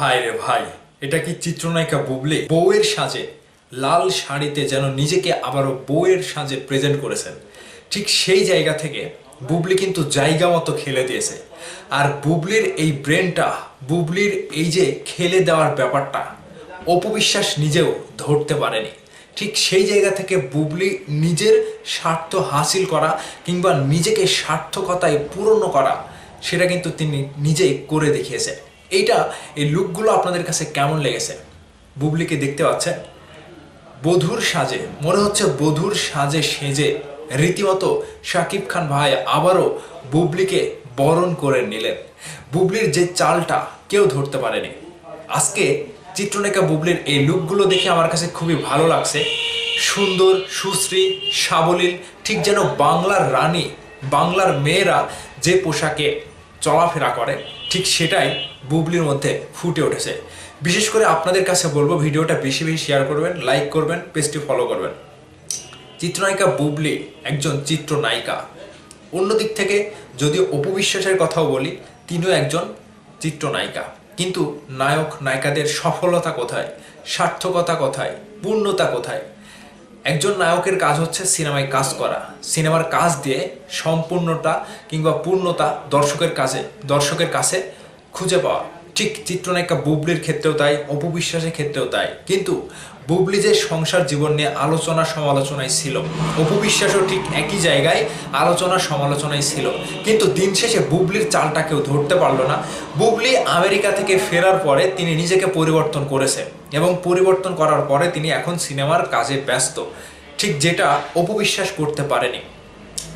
ভাই রে ভাই, এটা কি চিত্রনায়িকা বুবলি? বউয়ের সাজে লাল শাড়িতে যেন নিজেকে আবারও বউয়ের সাজে প্রেজেন্ট করেছেন। ঠিক সেই জায়গা থেকে বুবলি কিন্তু জায়গা মতো খেলে দিয়েছে। আর বুবলির এই ব্রেনটা বুবলির এই যে খেলে দেওয়ার ব্যাপারটা অপবিশ্বাস নিজেও ধরতে পারেনি। ঠিক সেই জায়গা থেকে বুবলি নিজের স্বার্থ হাসিল করা কিংবা নিজেকে সার্থকতায় পূরণ করা, সেটা কিন্তু তিনি নিজেই করে দেখিয়েছে এইটা, এই লুকগুলো আপনাদের কাছে কেমন লেগেছে? বুবলিকে দেখতে পাচ্ছেন বধুর সাজে, মনে হচ্ছে বধুর সাজে সেজে রীতিমতো শাকিব খান ভাই আবারও বুবলিকে বরণ করে নিলেন। বুবলির যে চালটা কেউ ধরতে পারেনি। আজকে চিত্রনায়িকা বুবলির এই লুকগুলো দেখে আমার কাছে খুবই ভালো লাগছে। সুন্দর, সুশ্রী, সাবলীল, ঠিক যেন বাংলার রানী, বাংলার মেয়েরা যে পোশাকে চলাফেরা করে। ঠিক সেটাই বুবলির মধ্যে ফুটে উঠেছে। বিশেষ করে আপনাদের কাছে বলব, ভিডিওটা বেশি বেশি শেয়ার করবেন লাইক করবেন পেজটি ফলো করবেন। চিত্রনায়িকা বুবলি একজন চিত্রনায়িকা। অন্যদিক থেকে যদি অপবিশ্বাসের কথাও বলি, তিনিও একজন চিত্রনায়িকা। কিন্তু নায়ক নায়িকাদের সফলতা কোথায়? সার্থকতা কোথায়? পূর্ণতা কোথায়? একজন নায়কের কাজ হচ্ছে সিনেমায় কাজ করা। সিনেমার কাজ দিয়ে সম্পূর্ণতা কিংবা পূর্ণতা দর্শকের কাছে দর্শকের কাছে খুঁজে পাওয়া। ঠিক চিত্রনায়িকা বুবলির ক্ষেত্রেও তাই অপবিশ্বাসের ক্ষেত্রেও তাই। কিন্তু বুবলি যে সংসার জীবন নিয়ে আলোচনা সমালোচনায় ছিল অপবিশ্বাসও ঠিক একই জায়গায় আলোচনা সমালোচনায় ছিল। কিন্তু দিন শেষে বুবলির চালটা কেউ ধরতে পারল না। বুবলি আমেরিকা থেকে ফেরার পরে তিনি নিজেকে পরিবর্তন করেছে এবং পরিবর্তন করার পরে তিনি এখন সিনেমার কাজে ব্যস্ত। ঠিক যেটা অপবিশ্বাস করতে পারেনি।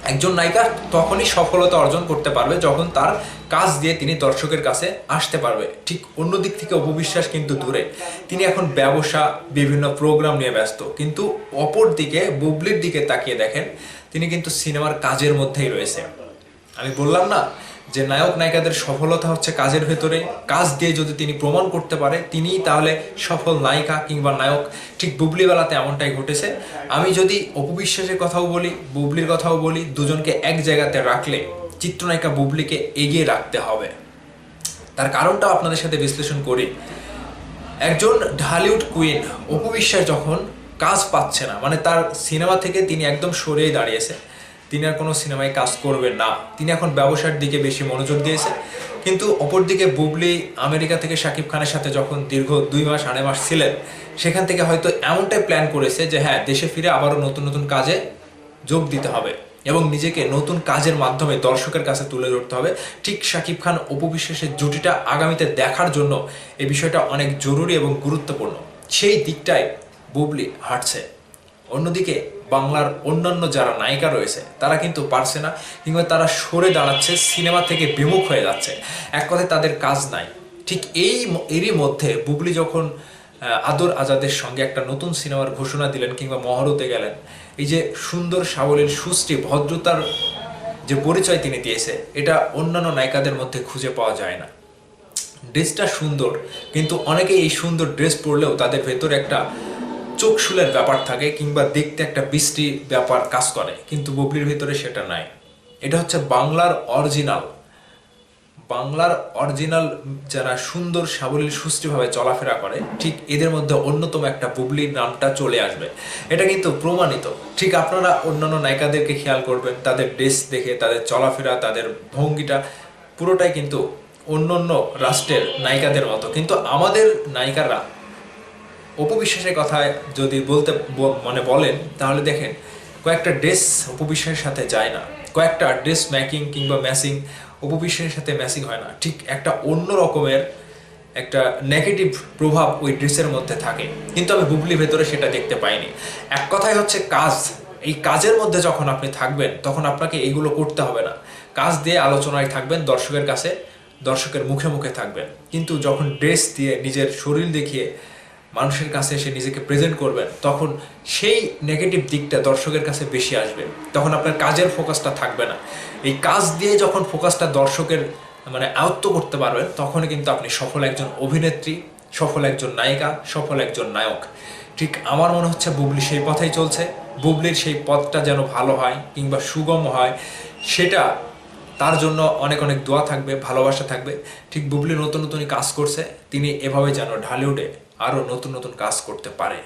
একজন নায়িকা তখনই সফলতা অর্জন করতে পারবে যখন তার কাজ দিয়ে তিনি দর্শকের কাছে আসতে পারবে। ঠিক অন্য দিক থেকে অপবিশ্বাস কিন্তু দূরে। তিনি এখন ব্যবসা, বিভিন্ন প্রোগ্রাম নিয়ে ব্যস্ত। কিন্তু অপর দিকে, বুবলির দিকে তাকিয়ে দেখেন, তিনি কিন্তু সিনেমার কাজের মধ্যেই রয়েছে। আমি বললাম না যে নায়ক নায়িকাদের সফলতা হচ্ছে কাজের ভেতরে, কাজ দিয়ে যদি তিনি প্রমাণ করতে পারে, তিনিই তাহলে সফল নায়িকা কিংবা নায়ক। ঠিক বুবলিবেলাতে এমনটাই ঘটেছে। আমি যদি অপবিশ্বাসের কথাও বলি, বুবলির কথাও বলি, দুজনকে এক জায়গাতে রাখলে চিত্রনায়িকা বুবলিকে এগিয়ে রাখতে হবে। তার কারণটা আপনাদের সাথে বিশ্লেষণ করি। একজন ঢালিউড কুইন অপবিশ্বাস যখন কাজ পাচ্ছে না মানে তার সিনেমা থেকে তিনি একদম সরেই দাঁড়িয়েছে তিনি আর কোনো সিনেমায় কাজ করবেন না। তিনি এখন ব্যবসার দিকে বেশি মনোযোগ দিয়েছে কিন্তু অপরদিকে বুবলি আমেরিকা থেকে শাকিব খানের সাথে যখন দীর্ঘ দুই মাস, আড়াই মাস ছিলেন, সেখান থেকে হয়তো এমনটাই প্ল্যান করেছে যে হ্যাঁ দেশে ফিরে আবারও নতুন নতুন কাজে যোগ দিতে হবে এবং নিজেকে নতুন কাজের মাধ্যমে দর্শকের কাছে তুলে ধরতে হবে। ঠিক শাকিব খান অপবিশ্বাসের জুটিটা আগামীতে দেখার জন্য এই বিষয়টা অনেক জরুরি এবং গুরুত্বপূর্ণ। সেই দিকটায় বুবলি হাঁটছে। অন্যদিকে বাংলার অন্যান্য যারা নায়িকা রয়েছে, তারা কিন্তু পারছে না, কিংবা তারা সরে দাঁড়াচ্ছে, সিনেমা থেকে বিমুখ হয়ে যাচ্ছে। এক কথায় তাদের কাজ নাই। ঠিক এই এরই মধ্যে বুবলি যখন আদর আজাদের সঙ্গে একটা নতুন সিনেমার ঘোষণা দিলেন কিংবা মহরতে গেলেন, এই যে সুন্দর সাবলীল সুশ্রী ভদ্রতার যে পরিচয় তিনি দিয়েছে, এটা অন্যান্য নায়িকাদের মধ্যে খুঁজে পাওয়া যায় না। ড্রেসটা সুন্দর, কিন্তু অনেকে এই সুন্দর ড্রেস পরলেও তাদের ভেতরে একটা চোখ শুলের ব্যাপার থাকে কিংবা দেখতে একটা বৃষ্টি ব্যাপার কাজ করে, কিন্তু বুবলির ভিতরে সেটা নাই। এটা হচ্ছে বাংলার অরিজিনাল। বাংলার অরিজিনাল যারা সুন্দর সাবলীল সুষ্ঠুভাবে চলাফেরা করে, ঠিক এদের মধ্যে অন্যতম একটা বুবলির নামটা চলে আসবে। এটা কিন্তু প্রমাণিত। ঠিক আপনারা অন্যান্য নায়িকাদেরকে খেয়াল করবেন, তাদের ড্রেস দেখে, তাদের চলাফেরা, তাদের ভঙ্গিটা, পুরোটাই কিন্তু অন্য অন্য রাষ্ট্রের নায়িকাদের মতো। কিন্তু আমাদের নায়িকারা অপবিশ্বাসের কথায় যদি বলতে মানে বলেন, তাহলে দেখেন, কয়েকটা ড্রেস অপবিশ্বাসের সাথে যায় না। কয়েকটা ড্রেস ম্যাকিং কিংবা ম্যাচিং অপবিশ্বাসের সাথে ম্যাচিং হয় না। ঠিক একটা অন্য রকমের একটা নেগেটিভ প্রভাব ওই ড্রেসের মধ্যে থাকে। কিন্তু আমি বুবলির ভেতরে সেটা দেখতে পাইনি। এক কথাই হচ্ছে কাজ। এই কাজের মধ্যে যখন আপনি থাকবেন, তখন আপনাকে এইগুলো করতে হবে না। কাজ দিয়ে আলোচনায় থাকবেন, দর্শকের কাছে, দর্শকের মুখে মুখে থাকবেন। কিন্তু যখন ড্রেস দিয়ে নিজের শরীর দেখিয়ে মানুষের কাছে এসে নিজেকে প্রেজেন্ট করবেন, তখন সেই নেগেটিভ দিকটা দর্শকের কাছে বেশি আসবে। তখন আপনার কাজের ফোকাসটা থাকবে না। এই কাজ দিয়ে যখন ফোকাসটা দর্শকের মানে আয়ত্ত করতে পারবেন, তখনই কিন্তু আপনি সফল একজন অভিনেত্রী, সফল একজন নায়িকা, সফল একজন নায়ক। ঠিক আমার মনে হচ্ছে বুবলি সেই পথেই চলছে। বুবলির সেই পথটা যেন ভালো হয় কিংবা সুগম হয়, সেটা তার জন্য অনেক অনেক দোয়া থাকবে, ভালোবাসা থাকবে। ঠিক বুবলি নতুন নতুনই কাজ করছে, তিনি এভাবে যেন ঢালিউডে আরও নতুন নতুন কাজ করতে পারে।